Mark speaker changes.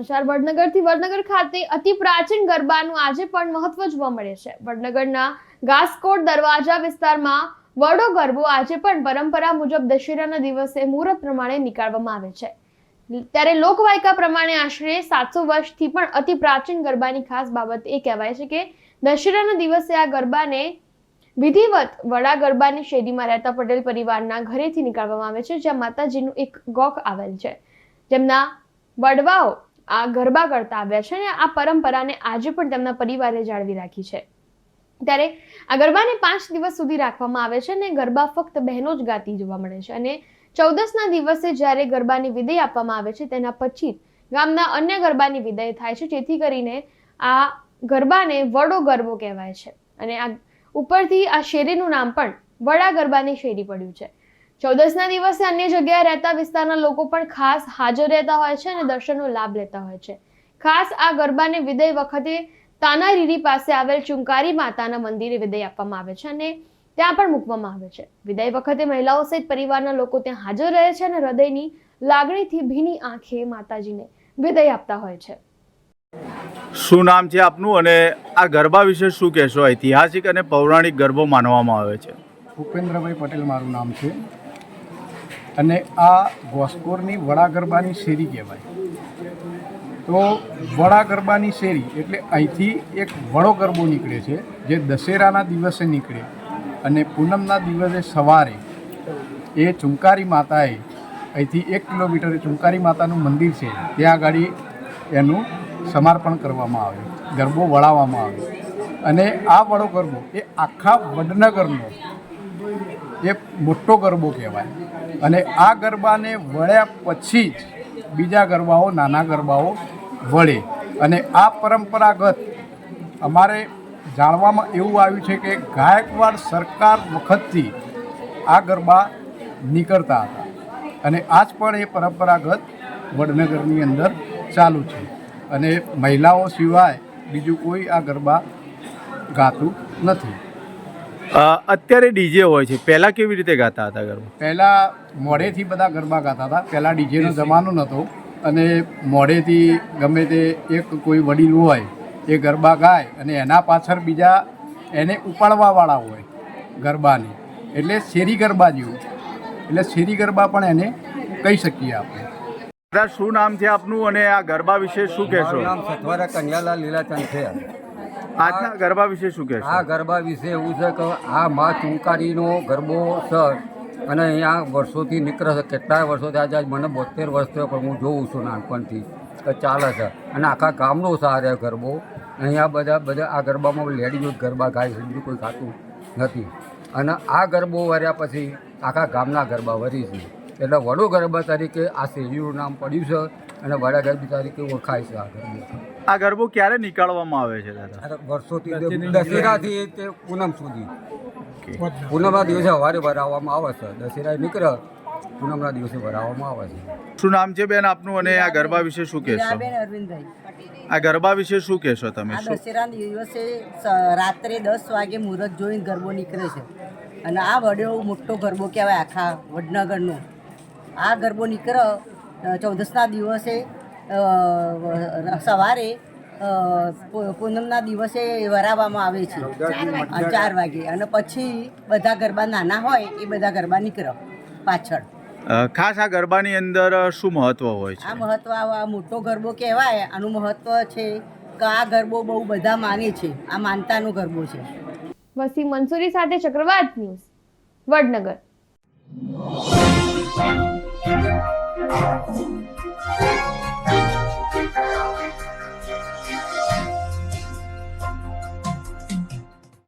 Speaker 1: સમાચાર વડનગરથી વડનગર ખાતે અતિ પ્રાચીન ગરબાનું આજે પણ મહત્વ જોવા મળે છે. વડનગરના ઘાસકોટ દરવાજા વિસ્તારમાં વડો ગરબો આજે પણ પરંપરા મુજબ દશેરાના દિવસે મુહૂર્ત પ્રમાણે નીકાળવામાં આવે છે. ત્યારે લોકવાયકા પ્રમાણે આશરે સાતસો વર્ષથી પણ અતિ પ્રાચીન ગરબાની ખાસ બાબત એ કહેવાય છે કે દશેરાના દિવસે આ ગરબાને વિધિવત વડા ગરબાની શેરીમાં રહેતા પટેલ પરિવારના ઘરેથી નીકાળવામાં આવે છે, જ્યાં માતાજીનું એક ગોખ આવેલ છે. જેમના વડવાઓ આ ગરબા કરતા આવ્યા છે અને આ પરંપરાને આજે પણ તેમના પરિવારે જાળવી રાખી છે. ત્યારે આ ગરબાને પાંચ દિવસ સુધી રાખવામાં આવે છે અને ગરબા ફક્ત બહેનો જ ગાતી જોવા મળે છે. અને ચૌદસના દિવસે જ્યારે ગરબાની વિદાય આપવામાં આવે છે, તેના પછી ગામના અન્ય ગરબાની વિદાય થાય છે. જેથી કરીને આ ગરબાને વડો ગરબો કહેવાય છે. અને આ ઉપરથી આ શેરીનું નામ પણ વડા ગરબાની શેરી પડ્યું છે. ચૌદસના દિવસે અન્ય જગ્યાએ રહેતા વિસ્તારના લોકો પણ ખાસ હાજર રહેતા હોય છે અને દર્શનનો લાભ લેતા હોય છે. ખાસ આ ગરબાને વિદાય વખતે તાનારીરી પાસે આવેલ ચુંકારી માતાના મંદિરે વિદાય આપવામાં આવે છે અને ત્યાં પણ મૂકવામાં આવે છે. વિદાય વખતે મહિલાઓ સહિત પરિવારના લોકો ત્યાં હાજર રહે છે અને હૃદયની લાગણીથી ભીની આંખે માતાજીને વિદાય આપતા હોય છે.
Speaker 2: શું નામ છે આપનું અને આ ગરબા વિશે શું કહેશો? ઐતિહાસિક અને પૌરાણિક ગરબો માનવામાં આવે છે.
Speaker 3: ભૂપેન્દ્રભાઈ પટેલ મારું નામ છે. અને આ ગોસ્કોરની વડા ગરબાની શેરી કહેવાય. તો વડા ગરબાની શેરી એટલે અહીંથી એક વડો ગરબો નીકળે છે, જે દશેરાના દિવસે નીકળે અને પૂનમના દિવસે સવારે એ ચુંકારી માતાએ અહીંથી એક કિલોમીટરે ચુંકારી માતાનું મંદિર છે, ત્યાં આગળ એનું સમર્પણ કરવામાં આવે, ગરબો વળાવવામાં આવે. અને આ વડો ગરબો એ આખા વડનગરનો એ મોટો ગરબો કહેવાય. અને આ ગરબાને વળ્યા પછી જ બીજા ગરબાઓ, નાના ગરબાઓ વળે. અને આ પરંપરાગત અમારે જાણવામાં એવું આવ્યું છે કે ગાયકવાડ સરકાર વખતથી આ ગરબા નીકળતા હતા. અને આજ પણ એ પરંપરાગત વડનગરની અંદર ચાલુ છે. અને મહિલાઓ સિવાય બીજું કોઈ આ ગરબા ગાતું નથી.
Speaker 2: અત્યારે ડીજે હોય છે. પહેલા કેવી રીતે ગાતા હતા ગરબા?
Speaker 3: પહેલાં મોડેથી બધા ગરબા ગાતા હતા. પહેલાં ડીજેનો જમાનો નહોતો અને મોડેથી ગમે તે એક કોઈ વડીલ હોય એ ગરબા ગાય અને એના પાછળ બીજા એને ઉપાડવાવાળા હોય ગરબાને. એટલે શેરી ગરબા જેવું. એટલે શેરી ગરબા પણ એને કહી શકીએ આપણે.
Speaker 2: શું નામ છે આપનું અને આ ગરબા વિશે શું કહેશો?
Speaker 4: નામ સથવારા કન્યાલાલ લીલાચંદ છે.
Speaker 2: આજના ગરબા વિશે શું
Speaker 4: આ ગરબા વિશે એવું છે કે આ મા ચુંકારીનો ગરબો છે અને અહીંયા વર્ષોથી નીકળે છે. કેટલાય વર્ષોથી આજે આજ મને બોતેર વર્ષ થયો પણ હું જોઉં છું નાનપણથી. તો ચાલે છે. અને આખા ગામનો સારે ગરબો. અહીંયા બધા બધા આ ગરબામાં લેડીઝો જ ગરબા ગાય છે. બીજું કોઈ ખાતું નથી. અને આ ગરબો વર્યા પછી આખા ગામના ગરબા વરી છે. એટલે વડો ગરબા તરીકે આ શેરીનું નામ પડ્યું છે અને વડા ગરબી તરીકે ઓળખાય છે આ ગરબો.
Speaker 2: આ ગરબો ક્યારે નીકાળવામાં આવે છે દાદા?
Speaker 4: વર્ષોથી દશેરાથી તે પૂનમ સુધી. પૂનમના દિવસે સવારે ભરાવવામાં આવે છે. દશેરા નીકળે પૂનમના દિવસે ભરાવવામાં આવે છે.
Speaker 2: શું નામ છે બેન આપનું અને આ ગરબા વિશે શું કહેશો? આ ગરબા વિશે શું કહેશો તમે? દશેરા
Speaker 5: દશેરાના દિવસે રાત્રે દસ વાગે મુહૂર્ત જોઈને ગરબો નીકળે છે. અને આ વડેવો મોટો ગરબો કહેવાય આખા વડનગરનો. આ ગરબો નીકળે ચૌદસના દિવસે સવારે પૂનમના દિવસે વરાવવામાં આવે છે. ચાર વાગે. અને પછી બધા ગરબા નાના હોય એ બધા ગરબા નીકળો પાછળ.
Speaker 2: ખાસ આ ગરબાની અંદર શું મહત્વ હોય છે?
Speaker 5: આ મહત્વ આ મોટો ગરબો કહેવાય આનું મહત્વ છે કે આ ગરબો બહુ બધા માને છે. આ માનતાનો ગરબો છે.
Speaker 1: વસી મંસૂરી સાથે ચક્રવાત ન્યૂઝ વડનગર. Thank you.